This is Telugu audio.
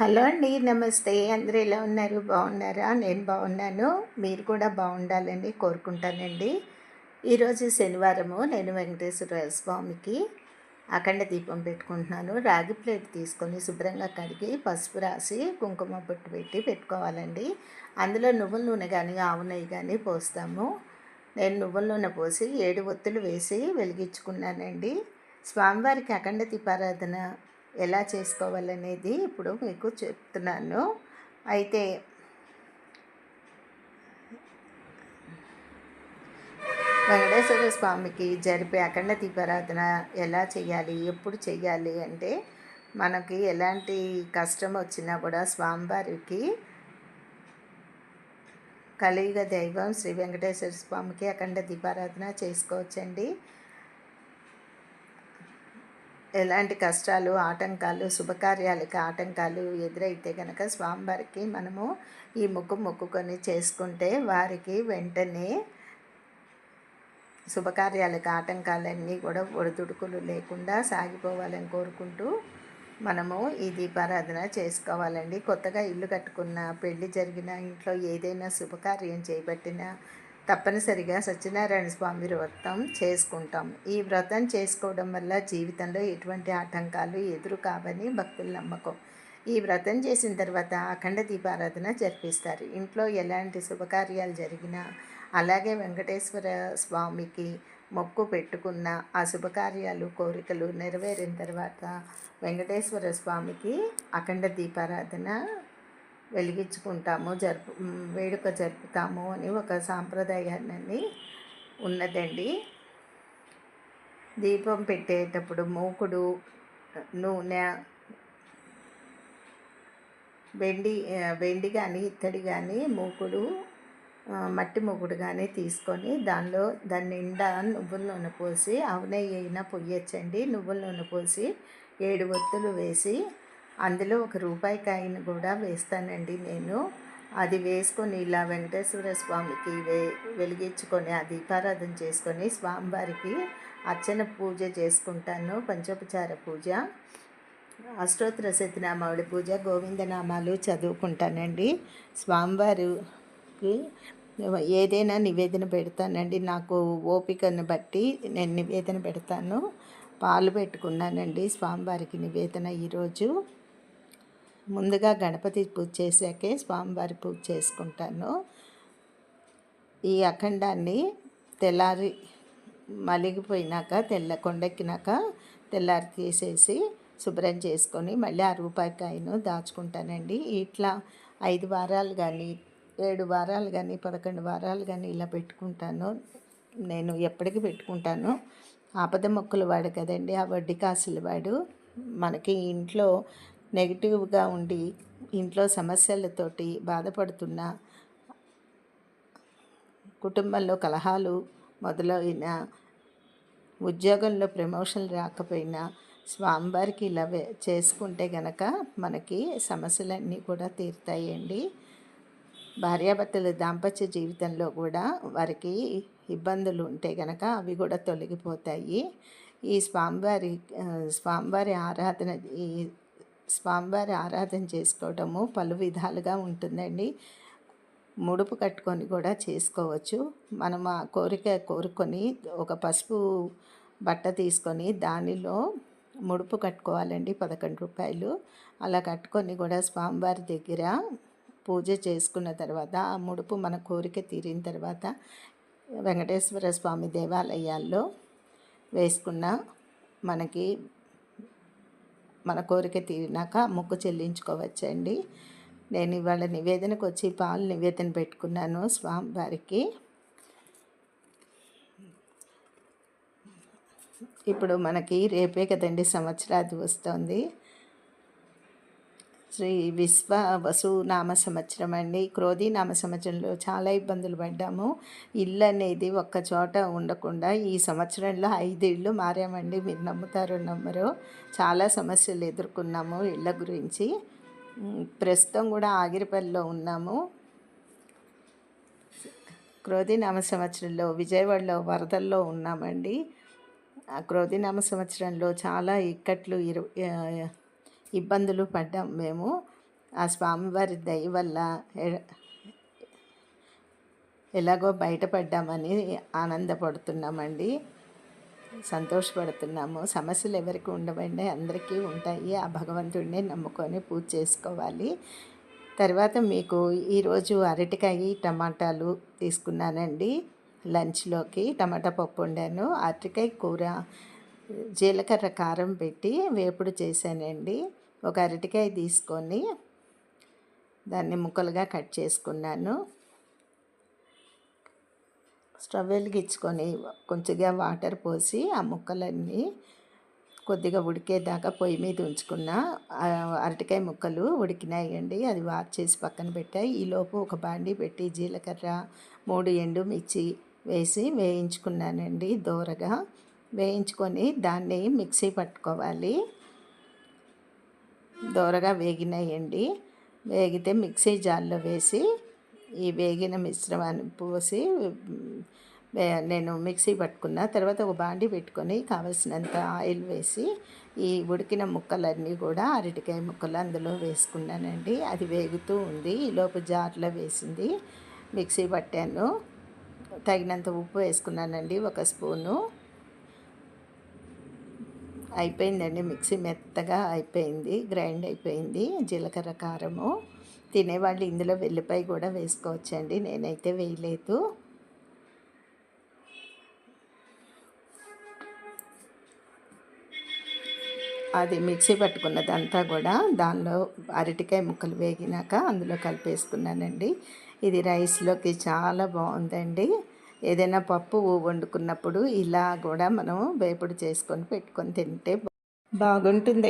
హలో అండి నమస్తే. అందరూ ఎలా ఉన్నారు? బాగున్నారా? నేను బాగున్నాను. మీరు కూడా బాగుండాలని కోరుకుంటానండి. ఈరోజు శనివారము. నేను వెంకటేశ్వర స్వామికి అఖండ దీపం పెట్టుకుంటున్నాను. రాగి ప్లేట్ తీసుకొని శుభ్రంగా కడిగి పసుపు రాసి కుంకుమ బొట్టు పెట్టి పెట్టుకోవాలండి. అందులో నువ్వుల నూనె కానీ ఆవు నెయ్యి కానీ పోస్తాము. నేను నువ్వుల నూనె పోసి ఏడు ఒత్తులు వేసి వెలిగించుకున్నానండి. స్వామివారికి అఖండ దీపారాధన ఎలా చేసుకోవాలనేది ఇప్పుడు మీకు చెప్తున్నాను. అయితే వెంకటేశ్వర స్వామికి జరిపే అఖండ దీపారాధన ఎలా చేయాలి ఎప్పుడు చేయాలి అంటే మనకి ఎలాంటి కష్టం వచ్చినా కూడా స్వామివారికి కలియుగ దైవం శ్రీ వెంకటేశ్వర స్వామికి అఖండ దీపారాధన చేసుకోవచ్చండి. ఎలాంటి కష్టాలు ఆటంకాలు శుభకార్యాలకి ఆటంకాలు ఎదురైతే కనుక స్వామివారికి మనము ఈ ముక్కు మొక్కుకొని చేసుకుంటే వారికి వెంటనే శుభకార్యాలకు ఆటంకాలన్నీ కూడా ఒడిదుడుకులు లేకుండా సాగిపోవాలని కోరుకుంటూ మనము ఈ దీపారాధన చేసుకోవాలండి. కొత్తగా ఇల్లు కట్టుకున్న పెళ్ళి జరిగిన ఇంట్లో ఏదైనా శుభకార్యం చేపట్టినా తప్పనిసరిగా సత్యనారాయణ స్వామి వ్రతం చేసుకుంటాం. ఈ వ్రతం చేసుకోవడం వల్ల జీవితంలో ఎటువంటి ఆటంకాలు ఎదురు కావని భక్తుల నమ్మకం. ఈ వ్రతం చేసిన తర్వాత అఖండ దీపారాధన జరిపిస్తారు. ఇంట్లో ఎలాంటి శుభకార్యాలు జరిగినా అలాగే వెంకటేశ్వర స్వామికి మొక్కు పెట్టుకున్న ఆ శుభకార్యాలు కోరికలు నెరవేరిన తర్వాత వెంకటేశ్వర స్వామికి అఖండ దీపారాధన వెలిగించుకుంటాము జరుపు వేడుక జరుపుతాము అని ఒక సాంప్రదాయాన్ని ఉన్నదండి. దీపం పెట్టేటప్పుడు మూకుడు నూనె వెండి వెండి కానీ ఇత్తడి కానీ మూకుడు మట్టి మూకుడు కానీ తీసుకొని దానిలో దాని నిండా నువ్వుల నూనె పోసి ఆవు నెయ్యి అయినా పొయ్యొచ్చండి నువ్వుల నూనె పోసి ఏడు ఒత్తులు వేసి అందులో ఒక రూపాయి కాయను కూడా వేస్తానండి నేను. అది వేసుకొని ఇలా వెంకటేశ్వర స్వామికి వే వెలిగించుకొని ఆ దీపారాధన చేసుకొని స్వామివారికి అర్చన పూజ చేసుకుంటాను పంచోపచార పూజ. అష్టోత్తర సత్యనామావళి పూజ గోవిందనామాలు చదువుకుంటానండి. స్వామివారికి ఏదైనా నివేదన పెడతానండి. నాకు ఓపికను బట్టి నేను నివేదన పెడతాను. పాలు పెట్టుకున్నానండి స్వామివారికి నివేదన ఈరోజు. ముందుగా గణపతి పూజ చేశాకే స్వామివారి పూజ చేసుకుంటాను. ఈ అఖండాన్ని తెల్లారి మలిగిపోయినాక తెల్ల కొండెక్కినాక తెల్లారి తీసేసి శుభ్రం చేసుకొని మళ్ళీ ఆ రూపాయికాయను దాచుకుంటానండి. ఇట్లా ఐదు వారాలు కానీ ఏడు వారాలు కానీ పదకొండు వారాలు కానీ ఇలా పెట్టుకుంటాను. నేను ఎప్పటికీ పెట్టుకుంటాను. ఆపద మొక్కలు వాడు కదండి ఆ వడ్డీ కాసులు వాడు. మనకి ఇంట్లో నెగిటివ్గా ఉండి ఇంట్లో సమస్యలతోటి బాధపడుతున్న కుటుంబంలో కలహాలు మొదలైన ఉద్యోగంలో ప్రమోషన్లు రాకపోయినా స్వామివారికి ఇలా చేసుకుంటే గనక మనకి సమస్యలన్నీ కూడా తీరుతాయండి. భార్యాభర్తల దాంపత్య జీవితంలో కూడా వారికి ఇబ్బందులు ఉంటే గనక అవి కూడా తొలగిపోతాయి. ఈ స్వామివారి స్వామివారి ఆరాధన ఈ స్వామివారి ఆరాధన చేసుకోవటము పలు విధాలుగా ఉంటుందండి. ముడుపు కట్టుకొని కూడా చేసుకోవచ్చు. మనం ఆ కోరిక కోరుకొని ఒక పసుపు బట్ట తీసుకొని దానిలో ముడుపు కట్టుకోవాలండి పదకొండు రూపాయలు. అలా కట్టుకొని కూడా స్వామివారి దగ్గర పూజ చేసుకున్న తర్వాత ఆ ముడుపు మన కోరిక తీరిన తర్వాత వెంకటేశ్వర స్వామి దేవాలయాల్లో వేసుకున్న మనకి మన కోరిక తీరినాక మొక్కు చెల్లించుకోవచ్చండి. నేను ఇవాళ నివేదనకు వచ్చి పాలు నివేదన పెట్టుకున్నాను స్వామివారికి ఇప్పుడు మనకి రేపే కదండి సంవత్సరాది వస్తుంది. శ్రీ విశ్వ వసు నామ సంవత్సరం అండి. క్రోధి నామ సంవత్సరంలో చాలా ఇబ్బందులు పడ్డాము. ఇల్లు అనేది ఒక్క చోట ఉండకుండా ఈ సంవత్సరంలో ఐదు ఇళ్ళు మారామండి. మీరు నమ్ముతారో నమ్మరు చాలా సమస్యలు ఎదుర్కొన్నాము ఇళ్ళ గురించి. ప్రస్తుతం కూడా ఆగిరిపల్లిలో ఉన్నాము. క్రోధి నామ సంవత్సరంలో విజయవాడలో వరదల్లో ఉన్నామండి. ఆ క్రోధి నామ సంవత్సరంలో చాలా ఇక్కట్లు ఇరు ఇబ్బందులు పడ్డాం మేము. ఆ స్వామివారి దయ వల్ల ఎ- ఎలాగో బయటపడ్డామని ఆనందపడుతున్నామండి. సంతోషపడుతున్నాము. సమస్యలు ఎవరికి ఉండవండి అందరికీ ఉంటాయి. ఆ భగవంతుడిని నమ్ముకొని పూజ చేసుకోవాలి. తర్వాత మీకు ఈరోజు అరటికాయ టమాటాలు తీసుకున్నానండి లంచ్లోకి. టమాటా పప్పు వండాను. అరటికాయ కూర జీలకర్ర కారం పెట్టి వేపుడు చేశానండి. ఒక అరటికాయ తీసుకొని దాన్ని ముక్కలుగా కట్ చేసుకున్నాను. స్టవ్ వెలిగించుకొని కొంచెంగా వాటర్ పోసి ఆ ముక్కలన్నీ కొద్దిగా ఉడికేదాకా పొయ్యి మీద ఉంచుకున్న. అరటికాయ ముక్కలు ఉడికినాయండి. అది వార్ చేసి పక్కన పెట్టాయి ఈలోపు ఒక బాండీ పెట్టి జీలకర్ర మూడు ఎండు మిర్చి వేసి వేయించుకున్నానండి దూరగా. వేయించుకొని దాన్ని మిక్సీ పట్టుకోవాలి. దోరగా వేగినాయండి. వేగితే మిక్సీ జార్లో వేసి ఈ వేగిన మిశ్రమాన్ని పోసి నేను మిక్సీ పట్టుకున్న. తర్వాత ఒక బాండి పెట్టుకొని కావలసినంత ఆయిల్ వేసి ఈ ఉడికిన ముక్కలన్నీ కూడా అరటికాయ ముక్కలు అందులో వేసుకున్నానండి. అది వేగుతూ ఉంది. ఈలోపు జార్లో వేసింది. మిక్సీ పట్టాను. తగినంత ఉప్పు వేసుకున్నానండి. ఒక స్పూను. అయిపోయిందండి. మిక్సీ మెత్తగా అయిపోయింది గ్రైండ్ అయిపోయింది జీలకర్ర కారము. తినేవాళ్ళు ఇందులో వెల్లిపాయ కూడా వేసుకోవచ్చండి. నేనైతే వేయలేదు. అది మిక్సీ పట్టుకున్నదంతా కూడా దానిలో అరటికాయ ముక్కలు వేగినాక అందులో కలిపేసుకున్నానండి. ఇది రైస్లోకి చాలా బాగుందండి. ఏదైనా పప్పు వండుకున్నప్పుడు ఇలా కూడా మనం వేపుడు చేసుకొని పెట్టుకొని తింటే బాగుంటుంది.